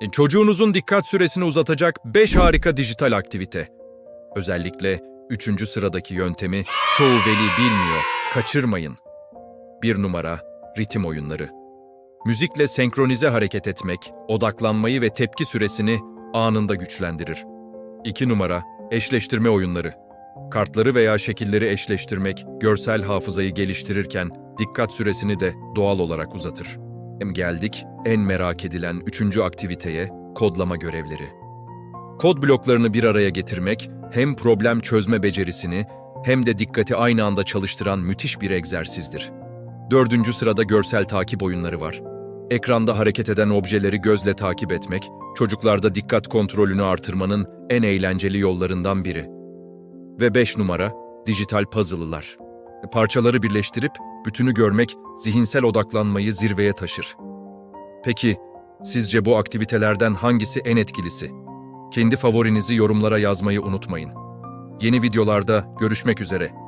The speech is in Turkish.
E, Çocuğunuzun dikkat süresini uzatacak 5 harika dijital aktivite. Özellikle 3. sıradaki yöntemi çoğu veli bilmiyor. Kaçırmayın. 1 numara ritim oyunları. Müzikle senkronize hareket etmek, odaklanmayı ve tepki süresini anında güçlendirir. 2 numara eşleştirme oyunları. Kartları veya şekilleri eşleştirmek, görsel hafızayı geliştirirken dikkat süresini de doğal olarak uzatır. Geldik en merak edilen üçüncü aktiviteye, kodlama görevleri. Kod bloklarını bir araya getirmek hem problem çözme becerisini hem de dikkati aynı anda çalıştıran müthiş bir egzersizdir. Dördüncü sırada görsel takip oyunları var. Ekranda hareket eden objeleri gözle takip etmek, çocuklarda dikkat kontrolünü artırmanın en eğlenceli yollarından biri. Ve 5 numara, dijital puzzle'lar. Parçaları birleştirip bütünü görmek zihinsel odaklanmayı zirveye taşır. Peki, sizce bu aktivitelerden hangisi en etkilisi? Kendi favorinizi yorumlara yazmayı unutmayın. Yeni videolarda görüşmek üzere.